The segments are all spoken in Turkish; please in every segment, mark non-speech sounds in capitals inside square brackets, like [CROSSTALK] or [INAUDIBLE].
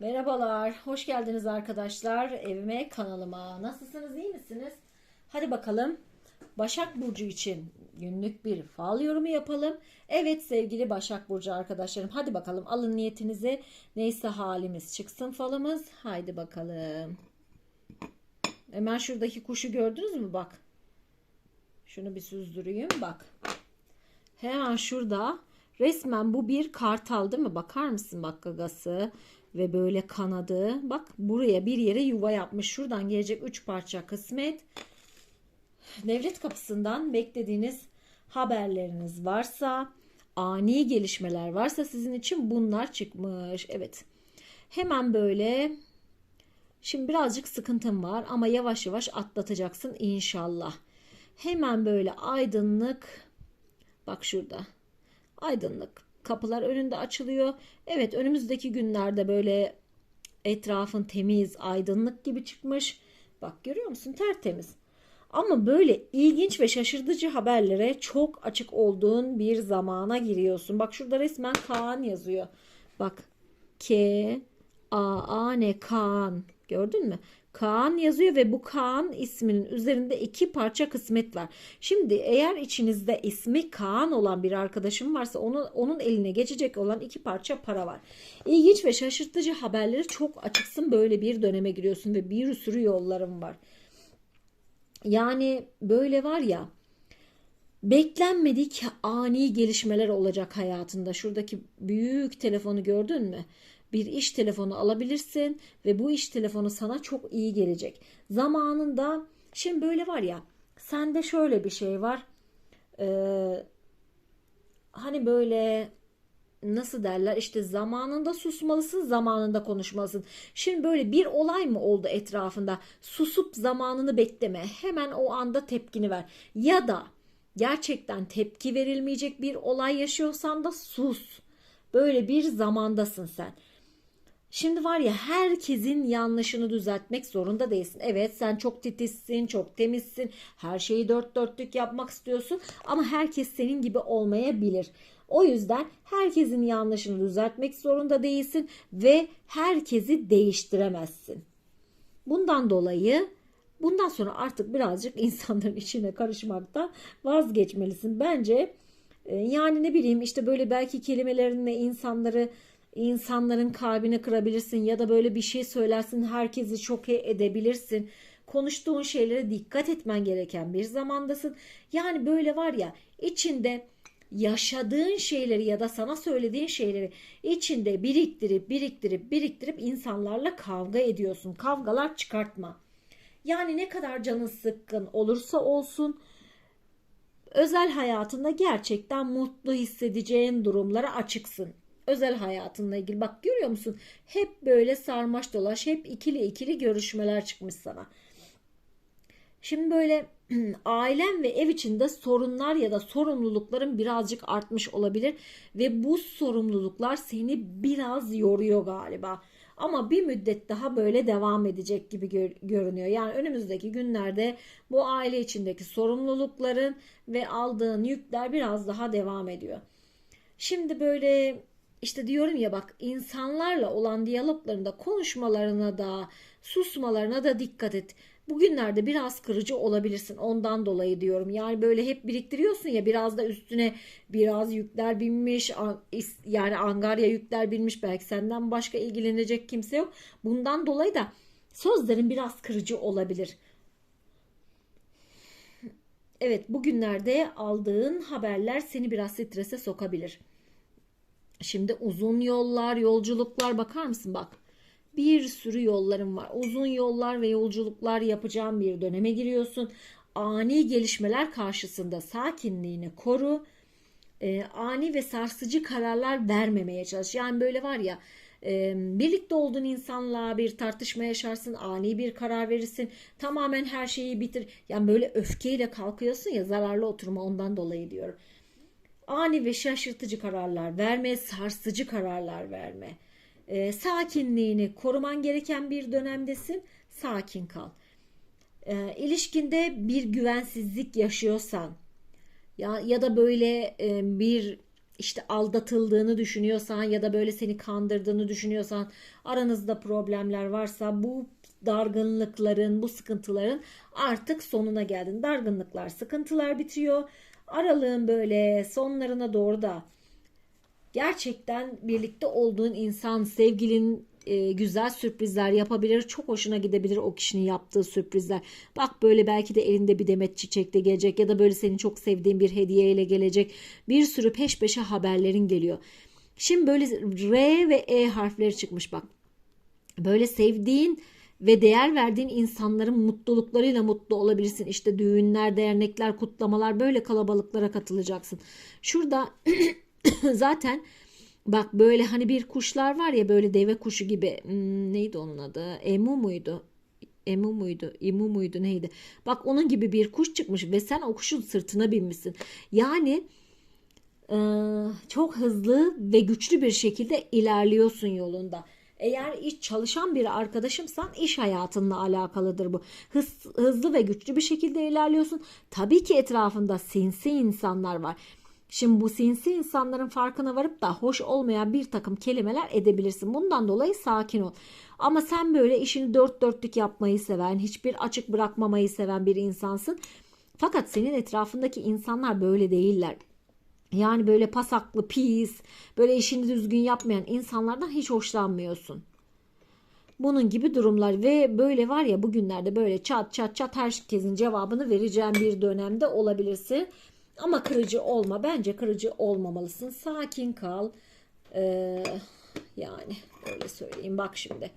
Merhabalar, hoş geldiniz arkadaşlar evime, kanalıma. Nasılsınız, iyi misiniz? Hadi bakalım. Başak Burcu için günlük bir fal yorumu yapalım. Evet sevgili Başak Burcu arkadaşlarım, hadi bakalım alın niyetinizi. Neyse halimiz çıksın falımız. Haydi bakalım. Hemen şuradaki kuşu gördünüz mü? Bak. Şunu bir süzdüreyim. Bak. Hemen şurada resmen bu bir kartal değil mi? Bakar mısın bak gagası ve böyle kanadı. Bak buraya bir yere yuva yapmış. Şuradan gelecek 3 parça kısmet. Devlet kapısından beklediğiniz haberleriniz varsa, ani gelişmeler varsa sizin için bunlar çıkmış. Evet. Hemen böyle Şimdi birazcık sıkıntım var ama yavaş yavaş atlatacaksın inşallah. Hemen böyle aydınlık bak şurada. Aydınlık kapılar önünde açılıyor. Evet önümüzdeki günlerde böyle etrafın temiz, aydınlık gibi çıkmış. Bak görüyor musun? Tertemiz. Ama böyle ilginç ve şaşırtıcı haberlere çok açık olduğun bir zamana giriyorsun. Bak şurada resmen Kaan yazıyor. Bak K A A N Kaan. Gördün mü? Kaan yazıyor ve bu Kaan isminin üzerinde iki parça kısmet var. Şimdi eğer içinizde ismi Kaan olan bir arkadaşım varsa onun, onun eline geçecek olan iki parça para var. İlginç ve şaşırtıcı haberleri çok açıksın böyle bir döneme giriyorsun ve bir sürü yollarım var. Yani böyle var ya beklenmedik ani gelişmeler olacak hayatında. Şuradaki büyük telefonu gördün mü? Bir iş telefonu alabilirsin ve bu iş telefonu sana çok iyi gelecek. Zamanında şimdi böyle var ya sende şöyle bir şey var. Ee, hani böyle nasıl derler işte zamanında susmalısın zamanında konuşmalısın. Şimdi böyle bir olay mı oldu etrafında susup zamanını bekleme hemen o anda tepkini ver ya da gerçekten tepki verilmeyecek bir olay yaşıyorsan da sus. Böyle bir zamandasın sen. Şimdi var ya herkesin yanlışını düzeltmek zorunda değilsin. Evet sen çok titizsin, çok temizsin, her şeyi dört dörtlük yapmak istiyorsun ama herkes senin gibi olmayabilir. O yüzden herkesin yanlışını düzeltmek zorunda değilsin ve herkesi değiştiremezsin. Bundan dolayı bundan sonra artık birazcık [LAUGHS] insanların içine karışmaktan vazgeçmelisin. Bence e, yani ne bileyim işte böyle belki kelimelerinle insanları insanların kalbini kırabilirsin ya da böyle bir şey söylersin herkesi şoke edebilirsin. Konuştuğun şeylere dikkat etmen gereken bir zamandasın. Yani böyle var ya içinde yaşadığın şeyleri ya da sana söylediğin şeyleri içinde biriktirip biriktirip biriktirip insanlarla kavga ediyorsun. Kavgalar çıkartma. Yani ne kadar canın sıkkın olursa olsun özel hayatında gerçekten mutlu hissedeceğin durumlara açıksın özel hayatınla ilgili. Bak görüyor musun? Hep böyle sarmaş dolaş, hep ikili ikili görüşmeler çıkmış sana. Şimdi böyle [CLEARS THROAT] ailen ve ev içinde sorunlar ya da sorumlulukların birazcık artmış olabilir ve bu sorumluluklar seni biraz yoruyor galiba. Ama bir müddet daha böyle devam edecek gibi gör, görünüyor. Yani önümüzdeki günlerde bu aile içindeki sorumlulukların ve aldığın yükler biraz daha devam ediyor. Şimdi böyle işte diyorum ya bak insanlarla olan diyaloglarında konuşmalarına da susmalarına da dikkat et. Bugünlerde biraz kırıcı olabilirsin ondan dolayı diyorum. Yani böyle hep biriktiriyorsun ya biraz da üstüne biraz yükler binmiş yani angarya yükler binmiş belki senden başka ilgilenecek kimse yok. Bundan dolayı da sözlerin biraz kırıcı olabilir. Evet bugünlerde aldığın haberler seni biraz strese sokabilir. Şimdi uzun yollar, yolculuklar bakar mısın bak. Bir sürü yollarım var. Uzun yollar ve yolculuklar yapacağım bir döneme giriyorsun. Ani gelişmeler karşısında sakinliğini koru. E, ani ve sarsıcı kararlar vermemeye çalış. Yani böyle var ya e, birlikte olduğun insanla bir tartışma yaşarsın, ani bir karar verirsin, tamamen her şeyi bitir. Yani böyle öfkeyle kalkıyorsun ya zararlı oturma ondan dolayı diyorum ani ve şaşırtıcı kararlar verme, sarsıcı kararlar verme. E, sakinliğini koruman gereken bir dönemdesin. Sakin kal. E, ilişkinde bir güvensizlik yaşıyorsan ya ya da böyle e, bir işte aldatıldığını düşünüyorsan ya da böyle seni kandırdığını düşünüyorsan aranızda problemler varsa bu dargınlıkların, bu sıkıntıların artık sonuna geldin. Dargınlıklar, sıkıntılar bitiyor. Aralığın böyle sonlarına doğru da gerçekten birlikte olduğun insan, sevgilin e, güzel sürprizler yapabilir. Çok hoşuna gidebilir o kişinin yaptığı sürprizler. Bak böyle belki de elinde bir demet çiçek de gelecek ya da böyle senin çok sevdiğin bir hediyeyle gelecek. Bir sürü peş peşe haberlerin geliyor. Şimdi böyle R ve E harfleri çıkmış bak. Böyle sevdiğin ve değer verdiğin insanların mutluluklarıyla mutlu olabilirsin. İşte düğünler, dernekler, kutlamalar böyle kalabalıklara katılacaksın. Şurada [CLEARS THROAT] zaten bak böyle hani bir kuşlar var ya böyle deve kuşu gibi hmm, neydi onun adı? Emu muydu? Emu muydu? İmu muydu neydi? Bak onun gibi bir kuş çıkmış ve sen o kuşun sırtına binmişsin. Yani e, çok hızlı ve güçlü bir şekilde ilerliyorsun yolunda. Eğer iş çalışan bir arkadaşımsan iş hayatınla alakalıdır bu. Hız, hızlı ve güçlü bir şekilde ilerliyorsun. Tabii ki etrafında sinsi insanlar var. Şimdi bu sinsi insanların farkına varıp da hoş olmayan bir takım kelimeler edebilirsin. Bundan dolayı sakin ol. Ama sen böyle işini dört dörtlük yapmayı seven, hiçbir açık bırakmamayı seven bir insansın. Fakat senin etrafındaki insanlar böyle değiller. Yani böyle pasaklı, pis, böyle işini düzgün yapmayan insanlardan hiç hoşlanmıyorsun. Bunun gibi durumlar ve böyle var ya bugünlerde böyle çat çat çat herkesin cevabını vereceğin bir dönemde olabilirsin. Ama kırıcı olma. Bence kırıcı olmamalısın. Sakin kal. Ee, yani öyle söyleyeyim. Bak şimdi.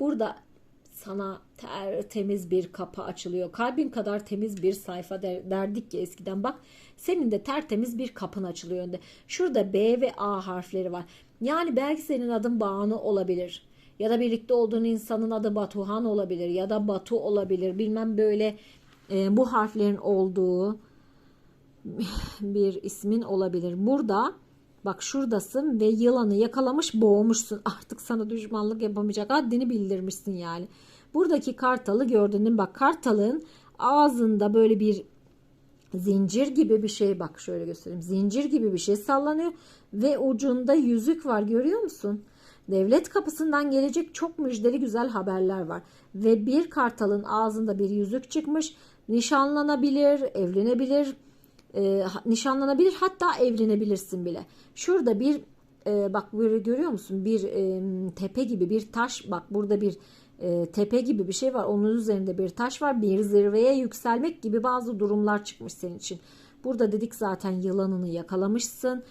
Burada sana temiz bir kapı açılıyor. Kalbin kadar temiz bir sayfa der, derdik ki eskiden. Bak senin de tertemiz bir kapın açılıyor önde. Şurada B ve A harfleri var. Yani belki senin adın Banu olabilir. Ya da birlikte olduğun insanın adı Batuhan olabilir. Ya da Batu olabilir. Bilmem böyle e, bu harflerin olduğu [LAUGHS] bir ismin olabilir. Burada bak şuradasın ve yılanı yakalamış boğmuşsun. Artık sana düşmanlık yapamayacak haddini bildirmişsin yani. Buradaki kartalı gördün? Bak kartalın ağzında böyle bir zincir gibi bir şey bak şöyle göstereyim. Zincir gibi bir şey sallanıyor ve ucunda yüzük var görüyor musun? Devlet kapısından gelecek çok müjdeli güzel haberler var. Ve bir kartalın ağzında bir yüzük çıkmış. Nişanlanabilir, evlenebilir, e, nişanlanabilir hatta evlenebilirsin bile. Şurada bir e, bak böyle görüyor musun? Bir e, tepe gibi bir taş bak burada bir e, tepe gibi bir şey var. Onun üzerinde bir taş var. Bir zirveye yükselmek gibi bazı durumlar çıkmış senin için. Burada dedik zaten yılanını yakalamışsın.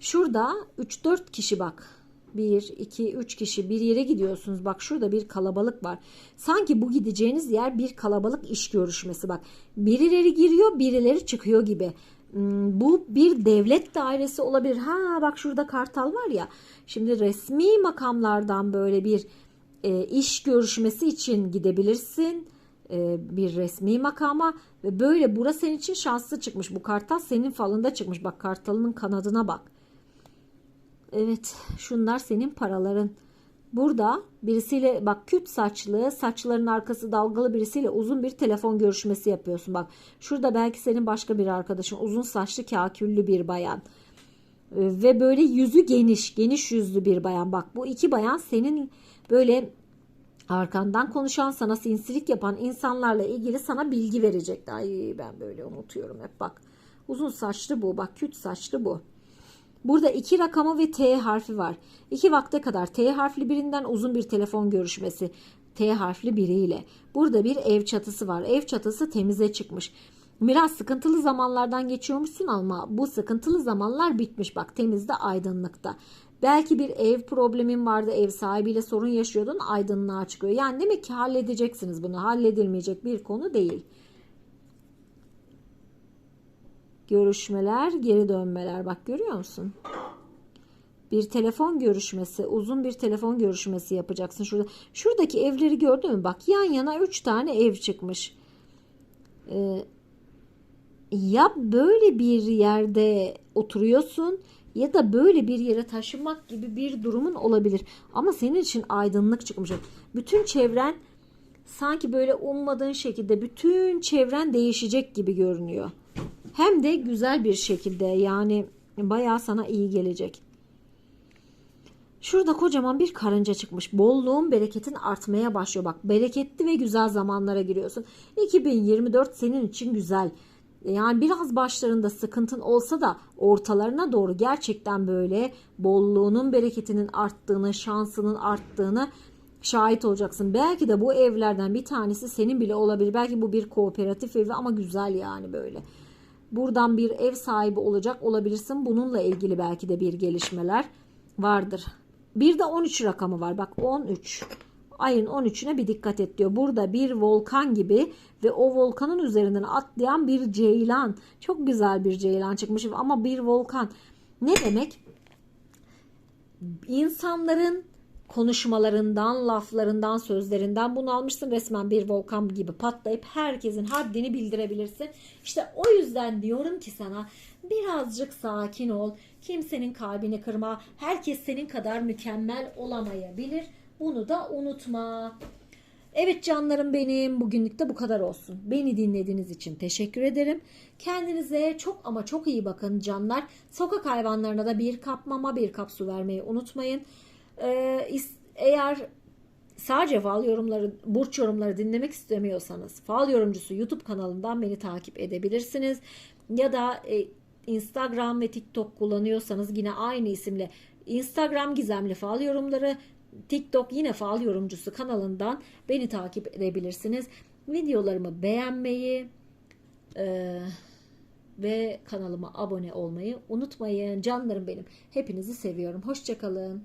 Şurada 3-4 kişi bak 1, 2, 3 kişi bir yere gidiyorsunuz. Bak şurada bir kalabalık var. Sanki bu gideceğiniz yer bir kalabalık iş görüşmesi. Bak birileri giriyor birileri çıkıyor gibi. Hmm, bu bir devlet dairesi olabilir. Ha bak şurada kartal var ya. Şimdi resmi makamlardan böyle bir e, iş görüşmesi için gidebilirsin e, bir resmi makama ve böyle burası senin için şanslı çıkmış. Bu kartal senin falında çıkmış. Bak kartalının kanadına bak. Evet şunlar senin paraların. Burada birisiyle bak küt saçlı saçların arkası dalgalı birisiyle uzun bir telefon görüşmesi yapıyorsun. Bak şurada belki senin başka bir arkadaşın uzun saçlı kaküllü bir bayan. Ee, ve böyle yüzü geniş geniş yüzlü bir bayan. Bak bu iki bayan senin böyle arkandan konuşan sana sinsilik yapan insanlarla ilgili sana bilgi verecek. Ay ben böyle unutuyorum hep bak. Uzun saçlı bu bak küt saçlı bu. Burada iki rakamı ve T harfi var. İki vakte kadar T harfli birinden uzun bir telefon görüşmesi. T harfli biriyle. Burada bir ev çatısı var. Ev çatısı temize çıkmış. Biraz sıkıntılı zamanlardan geçiyormuşsun ama bu sıkıntılı zamanlar bitmiş. Bak temizde aydınlıkta. Belki bir ev problemin vardı, ev sahibiyle sorun yaşıyordun, aydınlığa çıkıyor. Yani demek ki halledeceksiniz bunu. Halledilmeyecek bir konu değil. Görüşmeler, geri dönmeler. Bak görüyor musun? Bir telefon görüşmesi, uzun bir telefon görüşmesi yapacaksın şurada. Şuradaki evleri gördün mü? Bak yan yana 3 tane ev çıkmış. Ee, ya böyle bir yerde oturuyorsun ya da böyle bir yere taşınmak gibi bir durumun olabilir. Ama senin için aydınlık çıkmış. Bütün çevren sanki böyle ummadığın şekilde bütün çevren değişecek gibi görünüyor. Hem de güzel bir şekilde yani Bayağı sana iyi gelecek. Şurada kocaman bir karınca çıkmış. Bolluğun, bereketin artmaya başlıyor. Bak bereketli ve güzel zamanlara giriyorsun. 2024 senin için güzel. Yani biraz başlarında sıkıntın olsa da ortalarına doğru gerçekten böyle bolluğunun, bereketinin arttığını, şansının arttığını şahit olacaksın. Belki de bu evlerden bir tanesi senin bile olabilir. Belki bu bir kooperatif evi ama güzel yani böyle. Buradan bir ev sahibi olacak olabilirsin. Bununla ilgili belki de bir gelişmeler vardır. Bir de 13 rakamı var. Bak 13. Ayın 13'üne bir dikkat et diyor. Burada bir volkan gibi ve o volkanın üzerinden atlayan bir ceylan. Çok güzel bir ceylan çıkmış ama bir volkan. Ne demek? İnsanların konuşmalarından, laflarından, sözlerinden bunu almışsın. Resmen bir volkan gibi patlayıp herkesin haddini bildirebilirsin. İşte o yüzden diyorum ki sana birazcık sakin ol. Kimsenin kalbini kırma. Herkes senin kadar mükemmel olamayabilir. Bunu da unutma. Evet canlarım benim bugünlük de bu kadar olsun. Beni dinlediğiniz için teşekkür ederim. Kendinize çok ama çok iyi bakın canlar. Sokak hayvanlarına da bir kap mama bir kap su vermeyi unutmayın. Ee, eğer sadece fal yorumları, burç yorumları dinlemek istemiyorsanız fal yorumcusu YouTube kanalından beni takip edebilirsiniz. Ya da e, Instagram ve TikTok kullanıyorsanız yine aynı isimle Instagram gizemli fal yorumları, TikTok yine fal yorumcusu kanalından beni takip edebilirsiniz. Videolarımı beğenmeyi e, ve kanalıma abone olmayı unutmayın. Canlarım benim. Hepinizi seviyorum. Hoşçakalın.